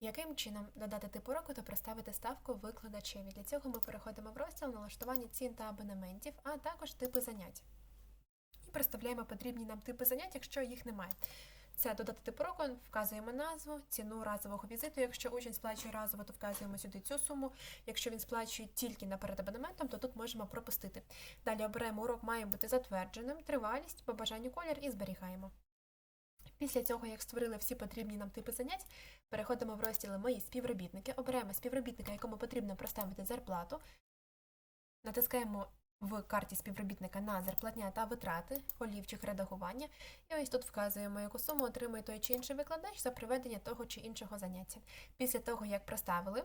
Яким чином додати тип уроку та проставити ставку викладачеві? Для цього ми переходимо в розділ налаштування цін та абонементів, а також типи занять. І проставляємо потрібні нам типи занять, якщо їх немає. Це додати тип уроку, вказуємо назву, ціну разового візиту. Якщо учень сплачує разово, то вказуємо сюди цю суму. Якщо він сплачує тільки наперед абонементом, то тут можемо пропустити. Далі оберемо урок має бути затвердженим, тривалість, по бажанню колір і зберігаємо. Після цього, як створили всі потрібні нам типи занять, переходимо в розділи Мої співробітники, обираємо співробітника, якому потрібно проставити зарплату, натискаємо в карті співробітника на зарплатня та витрати, олівчик редагування, і ось тут вказуємо, яку суму отримує той чи інший викладач за проведення того чи іншого заняття. Після того, як проставили,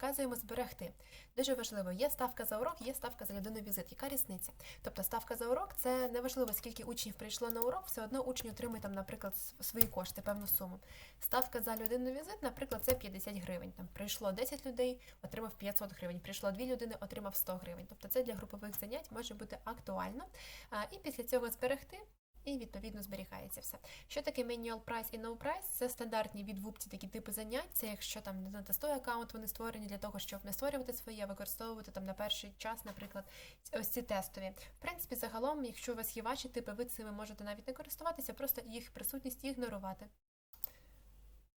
вказуємо зберегти. Дуже важливо, є ставка за урок, є ставка за людину візит. Яка різниця? Тобто ставка за урок це не важливо, скільки учнів прийшло на урок, все одно учень отримує там, наприклад, свої кошти, певну суму. Ставка за людину візит, наприклад, це 50 гривень. Там прийшло 10 людей, отримав 500 гривень. Прийшло 2 людини, отримав 100 гривень. Тобто це для групових занять може бути актуально. І після цього зберегти. І відповідно зберігається все. Що таке manual price і no price? Це стандартні від вупці такі типи занять. Це якщо там на тестовий аккаунт вони створені для того, щоб не створювати свої, а використовувати там на перший час, наприклад, ось ці тестові. В принципі, загалом, якщо у вас є ваші типи, ви цими можете навіть не користуватися, просто їх присутність ігнорувати.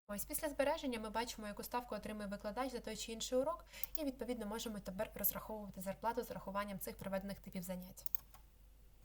Ось після збереження ми бачимо, яку ставку отримує викладач за той чи інший урок, і відповідно можемо тепер розраховувати зарплату з рахуванням цих проведених типів занять.